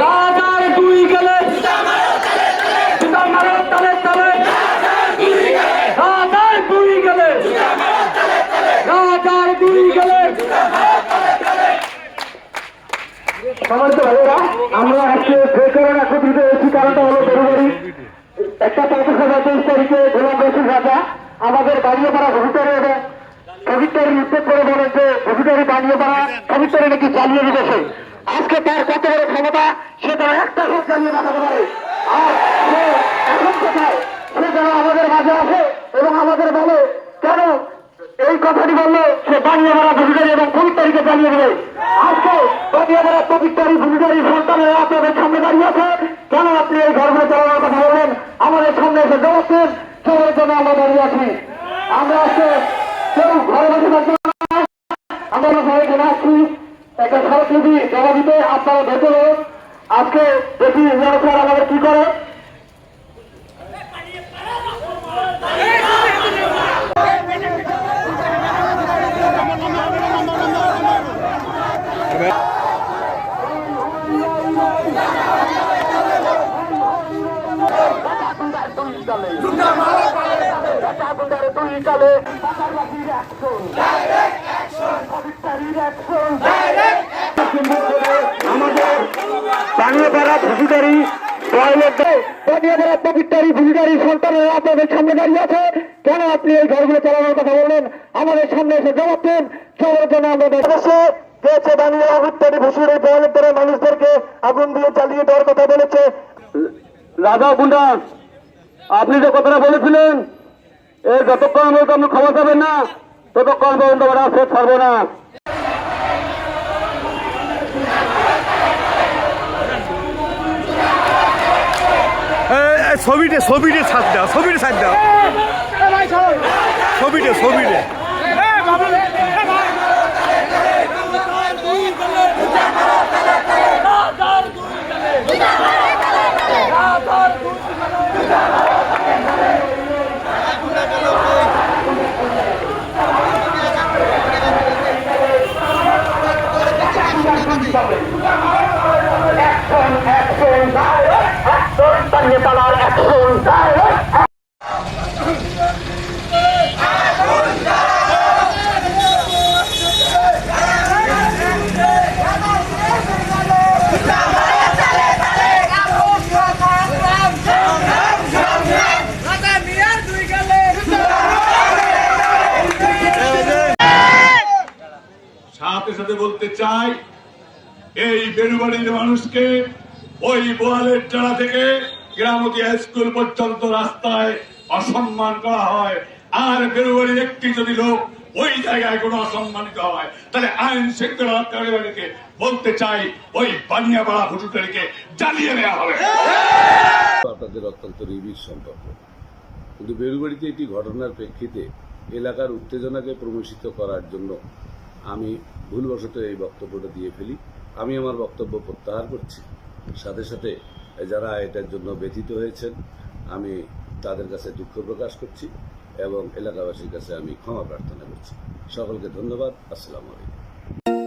রাজার দুই গেলে। তালে রাজার দুই গেলে। রাজার দুই গেলে। সমাজ ভাইয়েরা, আমরা আজকে বেকারের একত্রিত হয়েছি, কারণটা হলো একটা পঁচিশ হাজার তেইশ তারিখে গোলাম রাজা। আমাদের বাড়িয়েপাড়া ভবিতারে এবং কবিতারি উত্তর করে বলে যে ভবিতারি বাড়িয়েপাড়া কবিতারি নাকি চালিয়ে দিতেছে আজকে তার কত বড় ক্ষমতা, সে তার একটা ভোট চালিয়ে দেখাতে পারে। আর এখন কোথায়, সে আমাদের মাঝে আসে এবং আমাদের বলে, কেন এই কথাটি বলল, সে বানিয়ে ভূমিকারী এবং কবিতারিকে জানিয়ে আজকে বানিয়ে মারা কবিতারি ভূমিকারী সন্তানেরা আপনাদের সামনে আছে। কেন আপনি এই ঘরগুলো চালানোর কথা বললেন? আমাদের সামনে এসে জবাব দেন সবার জন্য আমরা দাঁড়িয়ে আছি আমরা আজকে কেউ ঘরে বসে থাকব আমরা সবাই জন্য আসছি। একটা সড়ক যদি জমা দিতে আপনারা ভেতরে আজকে দেখি স্যার আমাদের কি করে। ভূমিকারী বানিয়েপাড়া পবিত্রারি ভূমিকারী সন্তানেরা আপনাদের সামনে দাঁড়িয়ে আছে কেন আপনি এই ঘরগুলো চালানোর কথা বললেন আমাদের সামনে এসে জবাব দেন সবার বাংলা অভিত্তারি ভূষুর এই মানুষদেরকে আগুন দিয়ে চালিয়ে দেওয়ার কথা বলেছে রাজা গুন্ডা আপনি যে কথাটা বলেছিলেন এর যতক্ষণ আমরা আপনি ক্ষমা পাবেন না ততক্ষণ পর্যন্ত আমরা সে ছাড়বো না ছবিটে ছবিটে ছাড় দাও ছবিটে ছাড় দাও ছবিটে ছবিটে বানিয়েপাড়ার অ্যাকশন সাথে সাথে বলতে চাই এই বেরুবাড়ির মানুষকে ওই বোয়ালের চালা থেকে গ্রামতী স্কুল পর্যন্ত রাস্তায় অসম্মান করা হয়। আর বেরুবাড়ির একটি যদি লোক ওই জায়গায় কোনো অসম্মানিত হয়, তাহলে আইন শৃঙ্খলা রক্ষাকারীকে বলতে চাই, ওই বানিয়াপাড়া ভুটুটারিকে জ্বালিয়ে নেওয়া হবে। আপনাদের অত্যন্ত নিবিড় সম্পর্ক। কিন্তু বেরুবাড়িতে একটি ঘটনার প্রেক্ষিতে এলাকার উত্তেজনাকে প্রমোষিত করার জন্য আমি ভুলবশত এই বক্তব্যটা দিয়ে ফেলি। আমি আমার বক্তব্য প্রত্যাহার করছি। সাথে সাথে যারা এটার জন্য ব্যথিত হয়েছেন, আমি তাদের কাছে দুঃখ প্রকাশ করছি এবং এলাকাবাসীর কাছে আমি ক্ষমা প্রার্থনা করছি। সকলকে ধন্যবাদ। আসসালামু আলাইকুম।